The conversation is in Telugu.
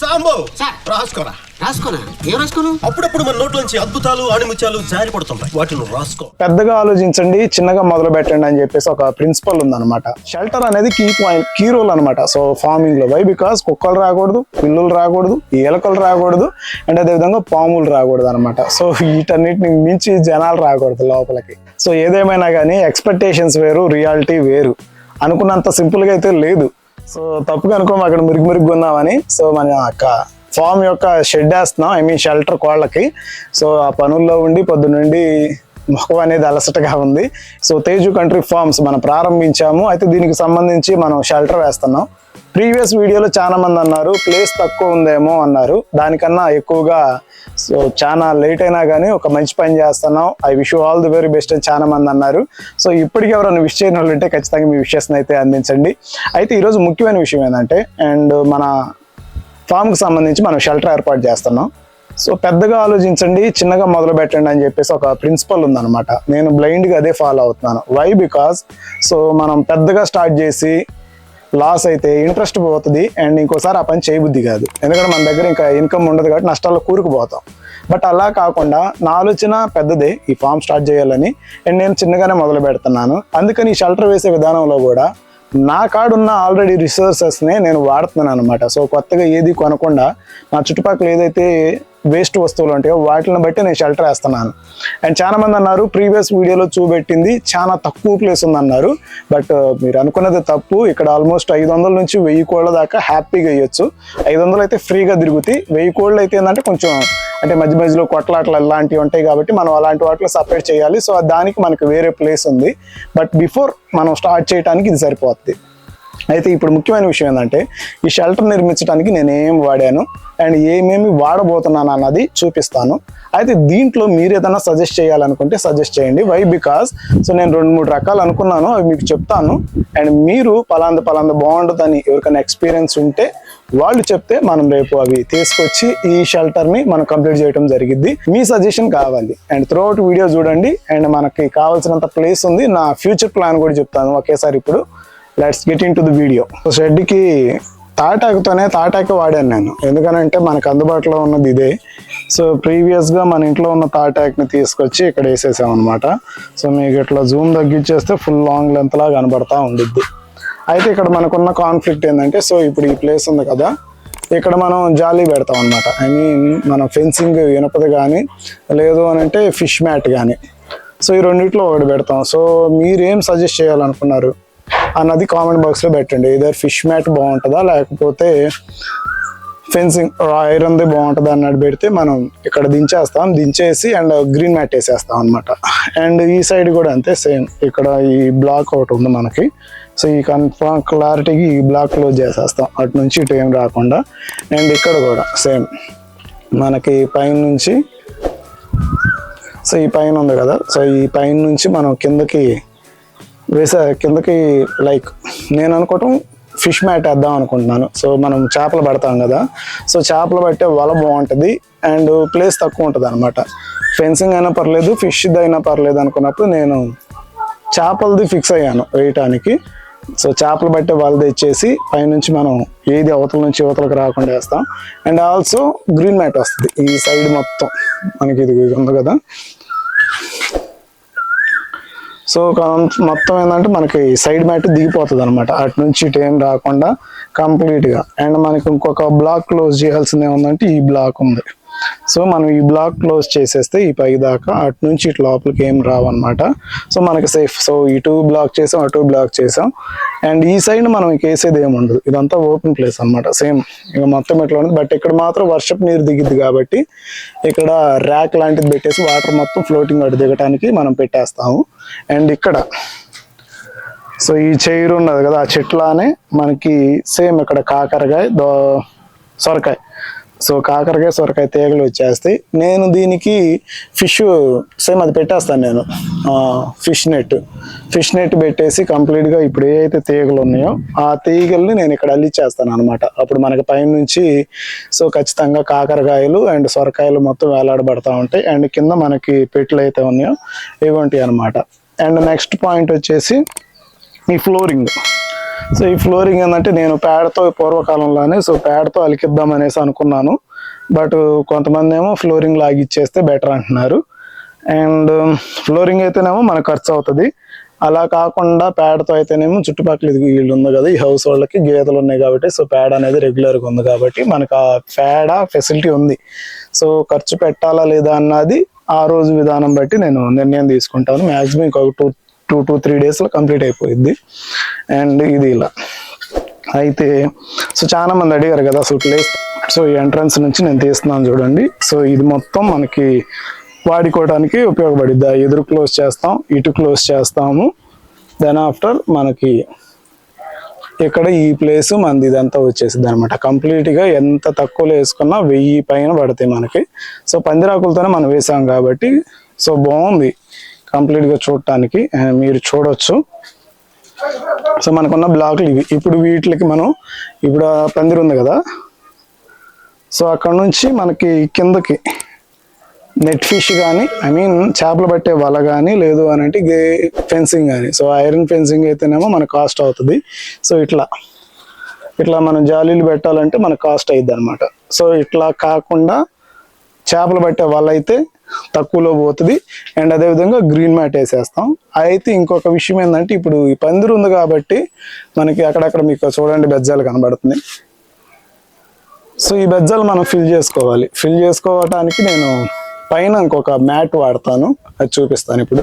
సాంబు. రాసుకోరా. రాసుకోనా? ఏం రాసుకోను? అప్పుడప్పుడు మన నోట్లోంచి అద్భుతాలు ఆణిముత్యాలు జారి పడుతుంటాయి వాటిని రాసుకో. పెద్దగా ఆలోచించండి చిన్నగా మొదలు పెట్టండి అని చెప్పేసి ఒక ప్రిన్సిపల్ ఉందన్నమాట. షెల్టర్ అనేది కీ పాయింట్ కీ రోల్ అనమాట సో ఫార్మింగ్లో. వై బికాస్ కుక్కలు రాకూడదు పిల్లులు రాకూడదు ఎలకలు రాకూడదు అండ్ అదేవిధంగా పాములు రాకూడదు అనమాట సో వీటన్నిటిని మించి జనాలు రాకూడదు లోపలికి. సో ఏదేమైనా కానీ ఎక్స్పెక్టేషన్స్ వేరు రియాలిటీ వేరు. అనుకున్నంత సింపుల్గా అయితే లేదు. సో తప్పుగా అనుకోము అక్కడ మురిగి మురుగు ఉన్నామని. సో మన అక్క ఫామ్ యొక్క షెడ్ వేస్తున్నాం ఐ మీన్ షెల్టర్ కోళ్ళకి. సో ఆ పనుల్లో ఉండి పొద్దునుండి ముఖం అనేది అలసటగా ఉంది. సో తేజు కంట్రీ ఫార్మ్స్ మనం ప్రారంభించాము. అయితే దీనికి సంబంధించి మనం షెల్టర్ వేస్తున్నాం. ప్రీవియస్ వీడియోలో చాలా మంది అన్నారు ప్లేస్ తక్కువ ఉందేమో అన్నారు. దానికన్నా ఎక్కువగా సో చాలా లేట్ అయినా కానీ ఒక మంచి పని చేస్తున్నాం. I wish all the very best అని చాలా మంది అన్నారు. సో ఇప్పటికి ఎవరైనా విష్ చేయని వాళ్ళు ఉంటే ఖచ్చితంగా మీ విషయస్ని అయితే అందించండి. అయితే ఈరోజు ముఖ్యమైన విషయం ఏంటంటే అండ్ మన ఫామ్కి సంబంధించి మనం షెల్టర్ ఏర్పాటు చేస్తున్నాం. సో పెద్దగా ఆలోచించండి చిన్నగా మొదలు పెట్టండి అని చెప్పేసి ఒక ప్రిన్సిపల్ ఉందనమాట నేను బ్లైండ్గా అదే ఫాలో అవుతున్నాను. వై బికాస్ సో మనం పెద్దగా స్టార్ట్ చేసి లాస్ అయితే ఇంట్రెస్ట్ పోతుంది అండ్ ఇంకోసారి ఆ పని చేయబుద్ధి కాదు. ఎందుకంటే మన దగ్గర ఇంకా ఇన్కమ్ ఉండదు కాబట్టి నష్టాల్లో కూరుకుపోతాం. బట్ అలా కాకుండా నా ఆలోచన పెద్దదే ఈ ఫామ్ స్టార్ట్ చేయాలని అండ్ నేను చిన్నగానే మొదలు పెడుతున్నాను. అందుకని ఈ షెల్టర్ వేసే విధానంలో కూడా నా కాడున్న ఆల్రెడీ రిసోర్సెస్నే నేను వాడుతున్నాను అనమాట సో కొత్తగా ఏది కొనకుండా నా చుట్టుపక్కల ఏదైతే వేస్ట్ వస్తువులు ఉంటాయో వాటిని బట్టి నేను షెల్టర్ వేస్తున్నాను. అండ్ చాలా మంది అన్నారు ప్రీవియస్ వీడియోలో చూపెట్టింది చాలా తక్కువ ప్లేస్ ఉందన్నారు. బట్ uh, మీరు అనుకున్నది తప్పు. ఇక్కడ ఆల్మోస్ట్ ఐదు వందల నుంచి వెయ్యి కోళ్ళ దాకా హ్యాపీగా వేయొచ్చు ఐదు వందలు అయితే ఫ్రీగా తిరుగుతాయి. వెయ్యి కోళ్ళు అయితే ఏంటంటే కొంచెం అంటే మధ్య మధ్యలో కొట్లాట్లు అలాంటివి ఉంటాయి కాబట్టి మనం అలాంటి వాటిలో సపరేట్ చేయాలి. సో దానికి మనకు వేరే ప్లేస్ ఉంది. బట్ బిఫోర్ మనం స్టార్ట్ చేయడానికి ఇది సరిపోతుంది అయితే ఇప్పుడు ముఖ్యమైన విషయం ఏంటంటే ఈ షెల్టర్ నిర్మించడానికి నేనేం వాడాను అండ్ ఏమేమి వాడబోతున్నాను అన్నది చూపిస్తాను. అయితే దీంట్లో మీరు ఏదైనా సజెస్ట్ చేయాలనుకుంటే సజెస్ట్ చేయండి. వై బికాస్ సో నేను రెండు మూడు రకాలు అనుకున్నాను అవి మీకు చెప్తాను. అండ్ మీరు పలాంద పలాంద బాగుంటుందని ఎవరికైనా ఎక్స్పీరియన్స్ ఉంటే వాళ్ళు చెప్తే మనం రేపు అవి తీసుకొచ్చి ఈ షెల్టర్ని మనం కంప్లీట్ చేయడం జరిగింది మీ సజెషన్ కావాలి. అండ్ త్రూ అవుట్ వీడియో చూడండి. అండ్ మనకి కావాల్సినంత ప్లేస్ ఉంది. నా ఫ్యూచర్ ప్లాన్ కూడా చెప్తాను ఒకేసారి ఇప్పుడు. Let's get into the video షెడ్కి తాటాకుతోనే తాటాకు వాడాను నేను. ఎందుకనంటే మనకు అందుబాటులో ఉన్నది ఇదే. సో ప్రీవియస్గా మన ఇంట్లో ఉన్న తాటాక్ని తీసుకొచ్చి ఇక్కడ వేసేసాం అనమాట సో మీకు ఇట్లా జూమ్ తగ్గించేస్తే ఫుల్ లాంగ్ లెంత్లా కనబడతా ఉండిద్ది. అయితే ఇక్కడ మనకున్న కాన్ఫ్లిక్ట్ ఏంటంటే సో ఇప్పుడు ఈ ప్లేస్ ఉంది కదా ఇక్కడ మనం జాలీ పెడతాం అనమాట ఐ మీన్ మనం ఫెన్సింగ్ ఇనపది కానీ లేదు అని అంటే ఫిష్ మ్యాట్ కానీ సో ఈ రెండిట్లో ఒకటి పెడతాం. సో మీరేం సజెస్ట్ చేయాలనుకున్నారు? అన్నది కామెంట్ బాక్స్లో పెట్టండి. ఇదే ఫిష్ మ్యాట్ బాగుంటుందా లేకపోతే ఫెన్సింగ్ ఐరన్ది బాగుంటుంది అన్నట్టు పెడితే మనం ఇక్కడ దించేస్తాం. దించేసి అండ్ గ్రీన్ మ్యాట్ వేసేస్తాం అనమాట అండ్ ఈ సైడ్ కూడా అంతే సేమ్ ఇక్కడ ఈ బ్లాక్ ఒకటి ఉంది మనకి. సో ఈ కన్ఫర్మ్ క్లారిటీకి ఈ బ్లాక్ క్లోజ్ చేసేస్తాం. అటు నుంచి ఇటు ఏం రాకుండా. అండ్ ఇక్కడ కూడా సేమ్ మనకి పైన నుంచి సో ఈ పైన ఉంది కదా. సో ఈ పైన నుంచి మనం కిందకి వేసే కిందకి లైక్ నేను అనుకోవటం ఫిష్ మ్యాట్ వేద్దాం అనుకుంటున్నాను. సో మనం చేపలు పడతాం కదా. సో చేపలు పట్టే వల బాగుంటుంది అండ్ ప్లేస్ తక్కువ ఉంటుంది అనమాట ఫెన్సింగ్ అయినా పర్లేదు ఫిష్ అయినా పర్లేదు అనుకున్నప్పుడు నేను చేపలది ఫిక్స్ అయ్యాను వేయటానికి. సో చేపలు పట్టే వాళ్ళు తెచ్చేసి పైనుంచి మనం ఏది అవతల నుంచి యువతలకు రాకుండా వేస్తాం. అండ్ ఆల్సో గ్రీన్ మ్యాట్ వస్తుంది. ఈ సైడ్ మొత్తం. మనకి ఇది ఉంది కదా. సో మొత్తం ఏంటంటే మనకి సైడ్ మ్యాట్ దిగిపోతుంది అనమాట అటు నుంచి ఇటు ఏం రాకుండా కంప్లీట్గా. అండ్ మనకి ఇంకొక బ్లాక్ క్లోజ్ చేయాల్సింది ఏముందంటే ఈ బ్లాక్ ఉంది. సో మనం ఈ బ్లాక్ క్లోజ్ చేసేస్తే ఈ పై దాకా అటు నుంచి ఇటు లోపలికి ఏం రావన్నమాట. సో మనకి సేఫ్ సో ఇటు బ్లాక్ చేసాం అటు బ్లాక్ చేసాం. అండ్ ఈ సైడ్ మనం వేసేది ఏమి ఉండదు. ఇదంతా ఓపెన్ ప్లేస్ అన్నమాట. సేమ్. ఇక మొత్తం ఇట్లా ఉంది బట్ ఇక్కడ మాత్రం వర్షపు నీరు దిగిద్ది కాబట్టి ఇక్కడ ర్యాక్ లాంటిది పెట్టేసి వాటర్ మొత్తం ఫ్లోటింగ్ అటు దిగటానికి మనం పెట్టేస్తాము. అండ్ ఇక్కడ సో ఈ చైర్ ఉన్నది కదా ఆ చెట్లానే మనకి సేమ్ ఇక్కడ కాకరకాయ దో సొరకాయ. సో కాకరకాయ సొరకాయ తీగలు వచ్చేస్తాయి. నేను దీనికి ఫిష్ సేమ్ అది పెట్టేస్తాను నేను. ఫిష్ నెట్ ఫిష్ నెట్ పెట్టేసి కంప్లీట్గా ఇప్పుడు ఏవైతే తీగలు ఉన్నాయో ఆ తీగల్ని నేను ఇక్కడ అల్లిచ్చేస్తాను అనమాట అప్పుడు మనకి పైన నుంచి సో ఖచ్చితంగా కాకరకాయలు అండ్ సొరకాయలు మొత్తం వేలాడబడతా ఉంటాయి. అండ్ కింద మనకి పెట్లు అయితే ఉన్నాయో ఇవి ఉంటాయి అనమాట అండ్ నెక్స్ట్ పాయింట్ వచ్చేసి ఈ ఫ్లోరింగ్. సో ఈ ఫ్లోరింగ్ ఏంటంటే నేను పేడతో పూర్వకాలంలోనే సో పేడతో అలికిద్దాం అనేసి అనుకున్నాను. బట్ కొంతమంది ఏమో ఫ్లోరింగ్ లాగిచ్చేస్తే బెటర్ అంటున్నారు. అండ్ ఫ్లోరింగ్ అయితేనేమో మనకు ఖర్చు అవుతుంది. అలా కాకుండా పేడతో అయితేనేమో చుట్టుపక్కల ఇది వీళ్ళు ఉంది కదా ఈ హౌస్ వాళ్ళకి గీతలు ఉన్నాయి కాబట్టి సో పేడ అనేది రెగ్యులర్గా ఉంది కాబట్టి మనకు ఆ పేడ ఫెసిలిటీ ఉంది. సో ఖర్చు పెట్టాలా లేదా అన్నది ఆ రోజు విధానం బట్టి నేను నిర్ణయం తీసుకుంటాను. మ్యాక్సిమం ఇంకొక టూ టూ టూ త్రీ డేస్లో కంప్లీట్ అయిపోయింది అండ్ ఇది ఇలా. అయితే సో చాలా మంది అడిగారు కదా అసలు ప్లేస్ సో ఈ ఎంట్రన్స్ నుంచి నేను తీస్తున్నాను చూడండి. సో ఇది మొత్తం మనకి వాడుకోవడానికి ఉపయోగపడిద్ది. ఆ ఎదురు క్లోజ్ చేస్తాం ఇటు క్లోజ్ చేస్తాము. దెన్ ఆఫ్టర్ మనకి ఇక్కడ ఈ ప్లేస్ మనది ఇదంతా వచ్చేసింది అనమాట కంప్లీట్గా ఎంత తక్కువలో వేసుకున్నా వెయ్యి పైన పడతాయి మనకి. సో పందిరాకులతోనే మనం వేసాం కాబట్టి సో బాగుంది. కంప్లీట్గా చూడటానికి మీరు చూడొచ్చు. సో మనకున్న బ్లాక్లు ఇవి. ఇప్పుడు వీటికి మనం ఇప్పుడు పందిరి ఉంది కదా? సో అక్కడ నుంచి మనకి కిందకి నెట్ ఫిష్ కానీ ఐ మీన్ చేపలు పట్టే వల కానీ లేదు అని అంటే ఫెన్సింగ్ కానీ సో ఐరన్ ఫెన్సింగ్ అయితేనేమో మనకు కాస్ట్ అవుతుంది. సో ఇట్లా. ఇట్లా మనం జాలీలు పెట్టాలంటే మనకు కాస్ట్ అయ్యిద్ది అనమాట సో ఇట్లా కాకుండా చేపలు పట్టే వల అయితే తక్కువలో పోతుంది. అండ్ అదేవిధంగా గ్రీన్ మ్యాట్ వేసేస్తాం. అయితే ఇంకొక విషయం ఏంటంటే ఇప్పుడు ఈ పందిరు ఉంది కాబట్టి మనకి అక్కడక్కడ మీకు చూడండి బెజ్జాలు కనబడుతుంది సో ఈ బెజ్జాలు మనం ఫిల్ చేసుకోవాలి. ఫిల్ చేసుకోవటానికి నేను పైన ఇంకొక మ్యాట్ వాడతాను. అది చూపిస్తాను ఇప్పుడు.